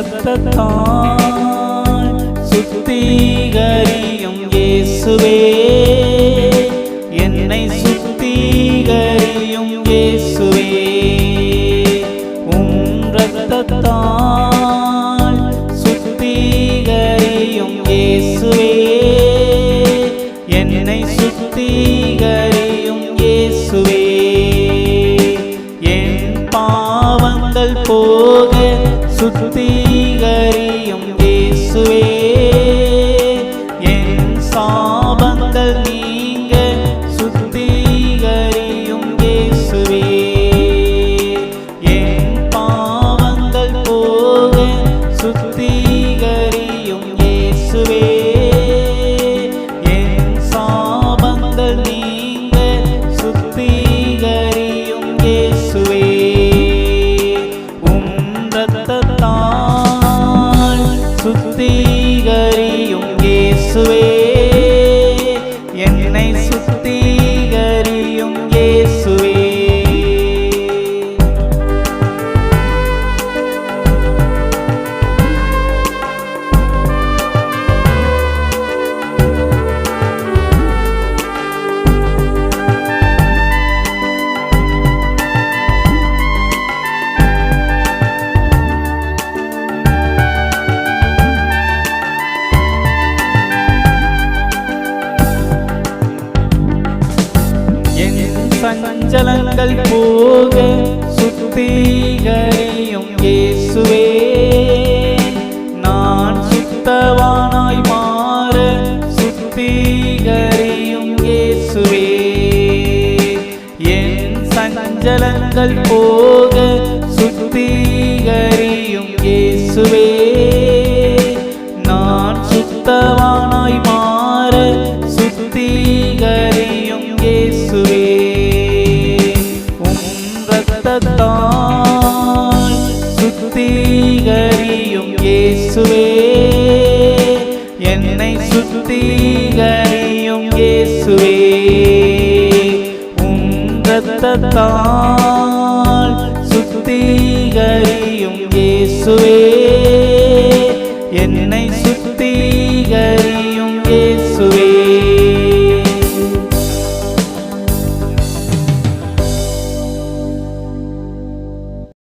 ரத்தத்தால் சுத்திகரியும் இயேசுவே. என்னை சுத்திகரியும் இயேசுவே. உம் ரத்தத்தால் சுத்திகரியும் இயேசுவே. என்னை சுத்திகரியும் இயேசுவே. என் பாவங்கள் போக சுத்தி இயேசுவே என் சாபங்கள் நீங்க சுத்திகரியும் இயேசுவே. என் பாவங்கள் போக சுத்திகரியும் இயேசுவே. சுத்திகரியும் இயேசுவே. சஞ்சலங்கள் போக சுத்திகரியும் இயேசுவே. நான் சுத்தவானாய் மாற சுத்திகரியும் இயேசுவே. என் சஞ்சலங்கள் போக சுத்திகரியும் இயேசுவே. நான் சுத்தவானாய் மாற சுத்திகரியும் ரத்தத்தால் சுத்திகரியும் இயேசுவே. என்னை சுத்திகரியும் இயேசுவே. உம் ரத்தத்தால் சுத்திகரியும் இயேசுவே. என்னை சுத்திகரியும் இயேசுவே.